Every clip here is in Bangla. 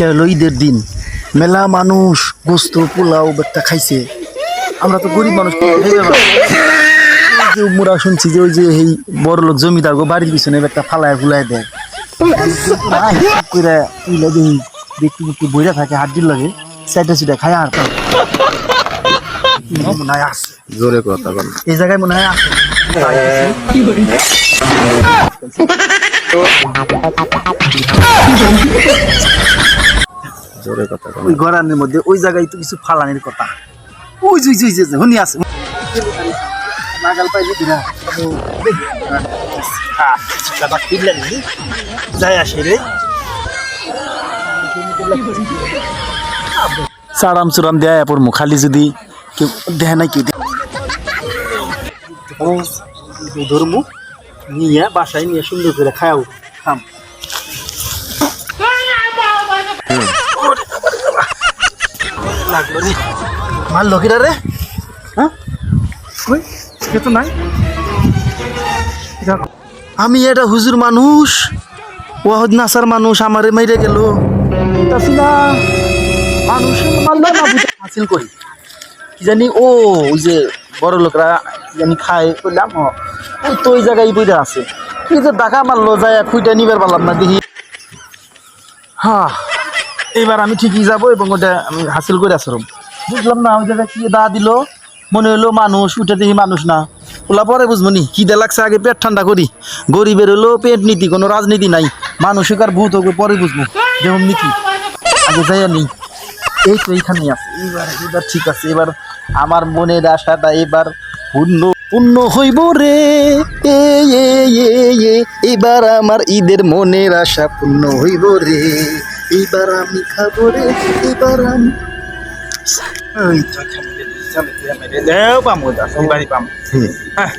আজকে হলো ঈদের দিন। মেলা মানুষ গোস্ত পোলাও বেটা খাইছে। আমরা তো গরিব মানুষ। মোরা শুনছি যে ওই যে এই বড় লোক জমিদার গো বাড়ির পিছনে একটা ফালায় ফুলায় দেয়। কইরা তুইলা দেখি দেখতে দেখতে বইরা থাকে হাড্ডির লাগে সাইডে সুইডে খায় আর। মনে হয় আছে। জোরে কথা বল। এই জায়গায় মনে হয় আছে। ওই গরানের মধ্যে ওই জায়গায় তো কিছু ফালানির কথা। ওই জুই জুই জুই হুনি আছে। নাগাল পাইলে দিরা যাই আসে রে সারাম সুরাম দেয় পর খালি যদি কেউ দেয় না কেউ ধর্ম। নিয়ে বাসায় নিয়ে সুন্দর করে খাও খাম। লাগল রে মারলো কিরা রে? হ্যাঁ? তো নাই। আমি এটা হুজুর মানুষ ওয়াহদ নাসার মানুষ আমারে মেরে গেল। মানুষ বুঝে হাসিল করি জানি ও ওই যে বড় লোকরা কি জানি খায় বললাম ওই তো ওই জায়গায় বইটা আছে। কি যে ডাকা মারলো যায় খুঁইটা নিবার পারলাম না, দেখি। হ্যাঁ এবার আমি ঠিকই যাব এবং ওটা আমি হাসিল করে আসলাম বুঝলাম না, ওই জায়গায় কি দা দিল? মনে হলো মানুষ, উঠে দেখি মানুষ না। ওলা পরে বুঝব নি খিদে লাগছে? আগে পেট ঠান্ডা করি। গরিবের হলো পেট নীতি, কোনো রাজনীতি নাই। মানুষের আর ভূত হোক পরে বুঝব। যেমন নীতি আগে যাইয়া নেই। এই তো এইখানেই আছে এবার এবার ঠিক আছে এবার আমার মনের আশাটা এবার পূর্ণ পূর্ণ হইব রে। এ এ এবার আমার ঈদের মনের আশা পূর্ণ হইব রে। এবার আমি খাব রে এবার আমি। হ্যাঁ।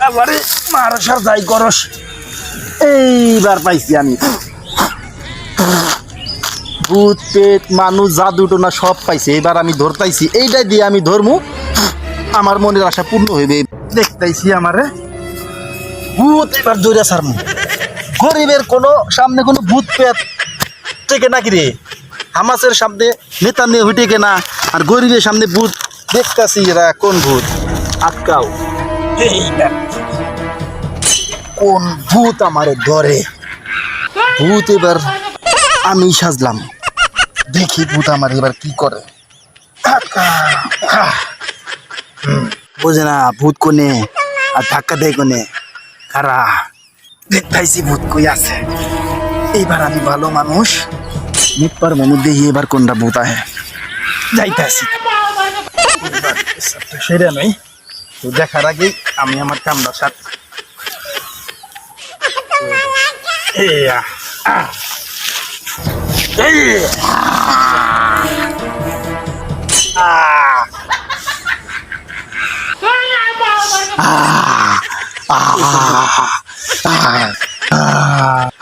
আবারে মারসার যাই করস। এইবার পাইছি আমি। ভূত পেট মানুষ, জাদু, টোনা সব পাইছে। এবার আমি ধরতাইছি। এইটাই দিয়ে আমি ধরমু। আমার মনের আশা পূর্ণ হইবে। দেখতাইছি আমারে। ভূত এবার দৌড়া সারমু গরিবের কোনো, সামনে কোনো ভূত পেট টেকে নাকি রে? হামাসের সামনে নেতা নিয়ে হুটেকে না। আর গরিবের সামনে ভূত, দেখতাছি এরা কোন ভূত? আটকাও। কোন ভূত আমারে ধরে? ভূত এবার আমি সাজলাম। দেখি ভূত আমার এবার কি করে। বোঝে না ভূত কোনে আর ধাক্কা দেয় কোনে। খারা দেখতাইছি ভূত কই আছে। এইবার আমি ভালো মানুষ। নিপার মনে দেখি এবার কোনটা ভূত আহে। যাইতাছি। সেরে নাই। তো দেখার আগেই আমি আমার কামড়া সাথ এই আ, 哎！啊！啊！啊！啊！啊！啊！啊！啊！啊！